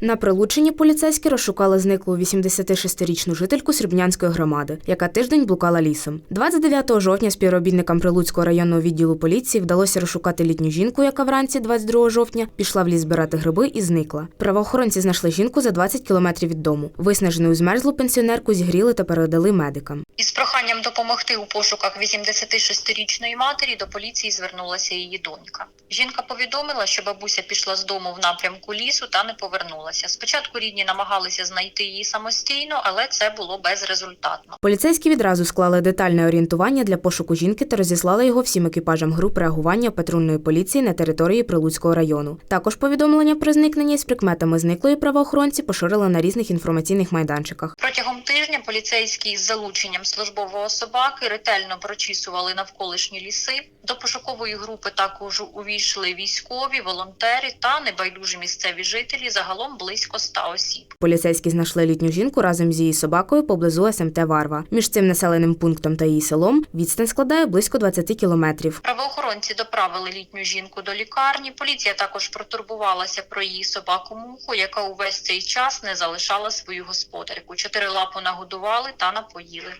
На прилученні поліцейські розшукали зниклу 86-річну жительку Срібнянської громади, яка тиждень блукала лісом. 29 жовтня співробітникам Прилуцького районного відділу поліції вдалося розшукати літню жінку, яка вранці 22 жовтня пішла в ліс збирати гриби і зникла. Правоохоронці знайшли жінку за 20 кілометрів від дому. Виснажену і змерзлу пенсіонерку зігріли та передали медикам. Із проханням допомогти у пошуках 86-річної матері до поліції звернулася її донька. Жінка повідомила, що бабуся пішла з дому в напрямку лісу та не повернулася. Спочатку рідні намагалися знайти її самостійно, але це було безрезультатно. Поліцейські відразу склали детальне орієнтування для пошуку жінки та розіслали його всім екіпажам груп реагування патрульної поліції на території Прилуцького району. Також повідомлення про зникнення із прикметами зниклої правоохоронці поширили на різних інформаційних майданчиках. Протягом тижня поліцейські з залученням службового собаки ретельно прочісували навколишні ліси. До пошукової групи також увійшли військові, волонтери та небайдужі місцеві жителі. Загалом близько 100 осіб. Поліцейські знайшли літню жінку разом з її собакою поблизу СМТ Варва. Між цим населеним пунктом та її селом відстань складає близько 20 кілометрів. Правоохоронці доправили літню жінку до лікарні. Поліція також протурбувалася про її собаку муху, яка увесь цей час не залишала свою господарку. Чотирилапу нагодували та напоїли.